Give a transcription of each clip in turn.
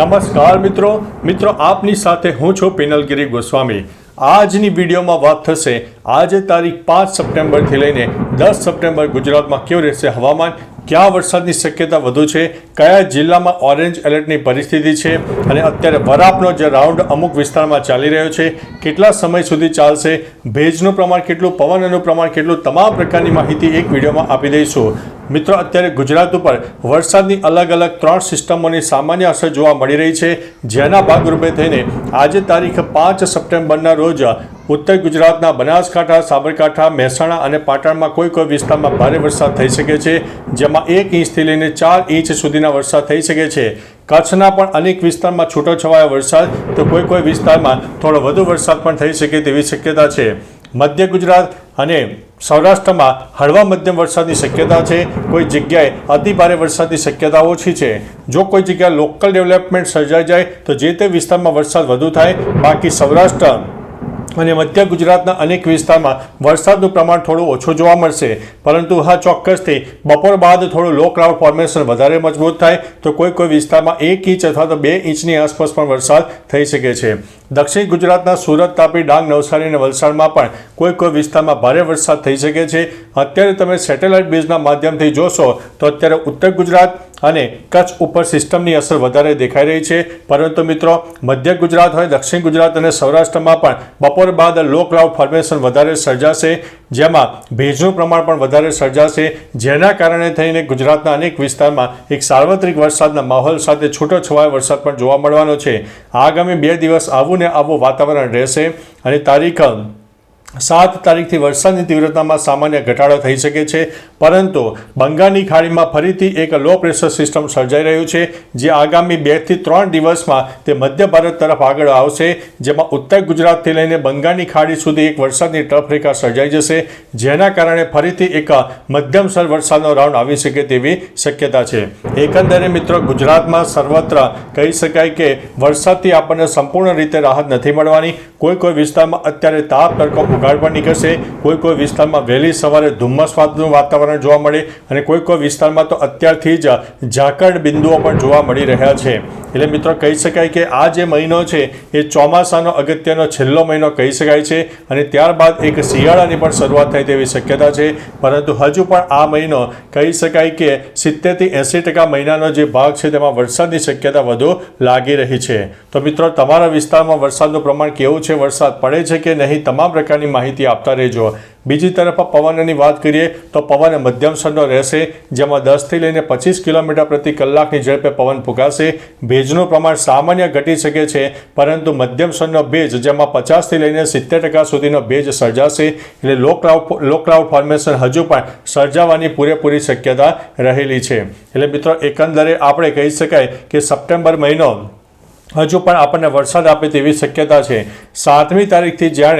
નમસ્કાર મિત્રો. મિત્રો, આપની સાથે હું છું પિનલગીરી ગોસ્વામી. આજની વિડીયોમાં વાત થશે આજે તારીખ પાંચ સપ્ટેમ્બરથી લઈને દસ સપ્ટેમ્બર ગુજરાતમાં કેવું રહેશે હવામાન, ક્યાં વરસાદની શક્યતા વધુ છે, કયા જિલ્લામાં ઓરેન્જ એલર્ટની પરિસ્થિતિ છે, અને અત્યારે વરાપનો જે રાઉન્ડ અમુક વિસ્તારમાં ચાલી રહ્યો છે, કેટલા સમય સુધી ચાલશે, ભેજનું પ્રમાણ કેટલું, પવનનું પ્રમાણ કેટલું, તમામ પ્રકારની માહિતી એક વિડીયોમાં આપી દઈશું. મિત્રો, અત્યારે ગુજરાત ઉપર વરસાદની અલગ અલગ ત્રણ સિસ્ટમોની સામાન્ય અસર જોવા મળી રહી છે. જેના ભાગરૂપે થઈને આજે તારીખ પાંચ સપ્ટેમ્બરના રોજ ઉત્તર ગુજરાતના બનાસકાંઠા, સાબરકાંઠા, મહેસાણા અને પાટણમાં કોઈ કોઈ વિસ્તારમાં ભારે વરસાદ થઈ શકે છે, જેમાં એક ઇંચથી લઈને ચાર ઇંચ સુધીના વરસાદ થઈ શકે છે. કચ્છના પણ અનેક વિસ્તારમાં છૂટોછવાયો વરસાદ, તો કોઈ કોઈ વિસ્તારમાં થોડો વધુ વરસાદ પણ થઈ શકે તેવી શક્યતા છે. મધ્ય ગુજરાત અને સૌરાષ્ટ્રમાં હળવા મધ્યમ વરસાદની શક્યતા છે. કોઈ જગ્યાએ અતિ ભારે વરસાદની શક્યતા ઓછી છે. જો કોઈ જગ્યાએ લોકલ ડેવલપમેન્ટ સર્જાઈ જાય, તો જે તે વિસ્તારમાં વરસાદ વધુ થાય. બાકી સૌરાષ્ટ્ર અને મધ્ય ગુજરાતના અનેક વિસ્તારમાં વરસાદનું પ્રમાણ થોડું ઓછું જોવા મળશે. પરંતુ હા, ચોક્કસથી બપોર બાદ થોડું લો ક્લાઉડ ફોર્મેશન વધારે મજબૂત થાય તો કોઈ કોઈ વિસ્તારમાં એક ઇંચ અથવા તો બે ઇંચની આસપાસ પણ વરસાદ થઈ શકે છે. દક્ષિણ ગુજરાતના સુરત, તાપી, ડાંગ, નવસારી અને વલસાડમાં પણ કોઈ કોઈ વિસ્તારમાં ભારે વરસાદ થઈ શકે છે. અત્યારે તમે સેટેલાઇટ બેઝના માધ્યમથી જોશો તો અત્યારે ઉત્તર ગુજરાત અને કચ્છ ઉપર સિસ્ટમની અસર વધારે દેખાઈ રહી છે. પરંતુ મિત્રો, મધ્ય ગુજરાત હોય, દક્ષિણ ગુજરાત અને સૌરાષ્ટ્રમાં પણ બપોર બાદ લો ફોર્મેશન વધારે સર્જાશે, જેમાં ભેજનું પ્રમાણ પણ વધારે સર્જાશે. જેના કારણે થઈને ગુજરાતના અનેક વિસ્તારમાં એક સાર્વત્રિક વરસાદના માહોલ સાથે છૂટો છવાયો વરસાદ પણ જોવા મળવાનો છે. આગામી બે દિવસ આવું ને આવું વાતાવરણ રહેશે અને તારીખ સાત તારીખથી વરસાદની તીવ્રતામાં સામાન્ય ઘટાડો થઈ શકે છે, પરંતુ બંગાળની ખાડીમાં ફરીથી એક લો પ્રેશર સિસ્ટમ સર્જાઈ રહ્યું છે, જે આગામી બેથી ત્રણ દિવસમાં તે મધ્ય ભારત તરફ આગળ આવશે, જેમાં ઉત્તર ગુજરાતથી લઈને બંગાળની ખાડી સુધી એક વરસાદની ટફ રેખા સર્જાઈ જશે, જેના કારણે ફરીથી એક મધ્યમસર વરસાદનો રાઉન્ડ આવી શકે તેવી શક્યતા છે. એકંદરે મિત્રો, ગુજરાતમાં સર્વત્ર કહી શકાય કે વરસાદથી આપણને સંપૂર્ણ રીતે રાહત નથી મળવાની. કોઈ કોઈ વિસ્તારમાં અત્યારે તાપ, તડકો ઉઘાડ પણ નીકળશે. કોઈ કોઈ વિસ્તારમાં વહેલી સવારે ધુમ્મસવાદનું વાતાવરણ જોવા મળે અને કોઈ કોઈ વિસ્તારમાં તો અત્યારથી જ ઝાકળ બિંદુઓ પણ જોવા મળી રહ્યા છે. એટલે મિત્રો કહી શકાય કે આ જે મહિનો છે, એ ચોમાસાનો અગત્યનો છેલ્લો મહિનો કહી શકાય છે અને ત્યારબાદ એક શિયાળાની પણ શરૂઆત થાય તેવી શક્યતા છે. પરંતુ હજુ પણ આ મહિનો કહી શકાય કે સિત્તેરથી એંસી ટકા મહિનાનો જે ભાગ છે, તેમાં વરસાદની શક્યતા વધુ લાગી રહી છે. તો મિત્રો, તમારા વિસ્તારમાં વરસાદનું પ્રમાણ કેવું છે? વરસાદ પડે છે કે નહીં? તમામ પ્રકારની માહિતી આપતા રહેજો. બીજી તરફ પવનની વાત કરીએ તો પવન મધ્યમ સ્તરનો રહેશે, જેમાં દસથી લઈને પચીસ કિલોમીટર પ્રતિ કલાકની ઝડપે પવન ફૂંકાશે. ભેજનું પ્રમાણ સામાન્ય ઘટી શકે છે, પરંતુ મધ્યમ સ્તરનો ભેજ, જેમાં પચાસથી લઈને સિત્તેર ટકા સુધીનો ભેજ સર્જાશે. એટલે લો ક્લાઉડ ફોર્મેશન હજુ પણ સર્જાવાની પૂરેપૂરી શક્યતા રહેલી છે. એટલે મિત્રો, એકંદરે આપણે કહી શકાય કે સપ્ટેમ્બર મહિનો હજુ પણ આપણને વરસાદ આપે તેવી શક્યતા છે. સાતમી તારીખથી આ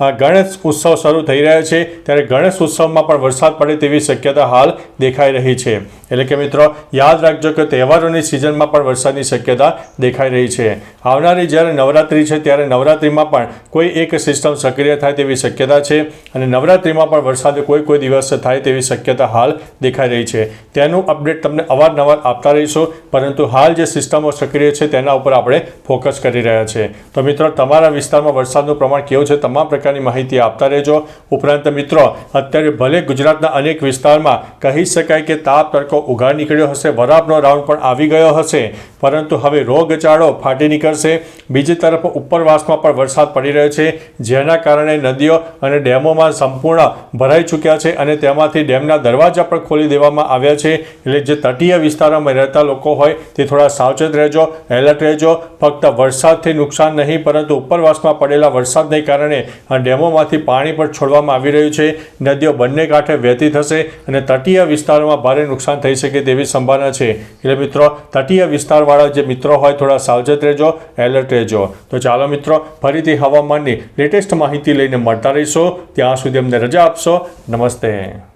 ગણેશ ઉત્સવ શરૂ થઈ રહ્યો છે. ત્યારે ગણેશ ઉત્સવમાં પણ વરસાદ પડે તેવી શક્યતા હાલ દેખાઈ રહી છે. એટલે કે મિત્રો, યાદ રાખજો કે તહેવારોની સિઝનમાં પણ વરસાદની શક્યતા દેખાઈ રહી છે. આવનારી જ્યારે નવરાત્રિ છે, ત્યારે નવરાત્રિમાં પણ કોઈ એક સિસ્ટમ સક્રિય થાય તેવી શક્યતા છે અને નવરાત્રિમાં પણ વરસાદ કોઈ કોઈ દિવસ થાય તેવી શક્યતા હાલ દેખાઈ રહી છે. તેનું અપડેટ તમને અવારનવાર આપતા રહીશું, પરંતુ હાલ જે સિસ્ટમો સક્રિય છે, તેના ઉપર આપણે ફોકસ કરી રહ્યા છે. તો મિત્રો, તમારા વિસ્તારમાં વરસાદનું પ્રમાણ કેવું છે? તમામ પ્રકારની માહિતી આપતા રહેજો. ઉપરાંત મિત્રો, અત્યારે ભલે ગુજરાતના અનેક વિસ્તારમાં કહી શકાય કે તાપ તડકો ઉઘાડ નીકળ્યો હશે, વરાપનો રાઉન્ડ પણ આવી ગયો હશે. પરંતુ હવે રોગચાળો ફાટી નીકળશે. બીજી તરફ ઉપરવાસમાં પણ વરસાદ પડી રહ્યો છે, જેના કારણે નદીઓ અને ડેમોમાં સંપૂર્ણ ભરાઈ ચૂક્યા છે અને તેમાંથી ડેમના દરવાજા પણ ખોલી દેવામાં આવ્યા છે. એટલે જે તટીય વિસ્તારોમાં રહેતા લોકો હોય તે થોડા સાવચેત રહેજો, એલર્ટ રહેજો. ફક્ત વરસાદથી નુકસાન નહીં, પરંતુ ઉપરવાસમાં પડેલા વરસાદને કારણે ડેમોમાંથી પાણી પણ છોડવામાં આવી રહ્યું છે. નદીઓ બંને કાંઠે વહેતી થશે અને તટીય વિસ્તારોમાં ભારે નુકસાન થઈ શકે તેવી સંભાવના છે. એટલે મિત્રો, તટીય વિસ્તારવાળા જે મિત્રો હોય, થોડા સાવચેત રહેજો, એલર્ટ રહેજો. તો ચાલો મિત્રો, ફરીથી હવામાનની લેટેસ્ટ માહિતી લઈને મળતા રહીશું. ત્યાં સુધી અમને રજા આપશો. નમસ્તે.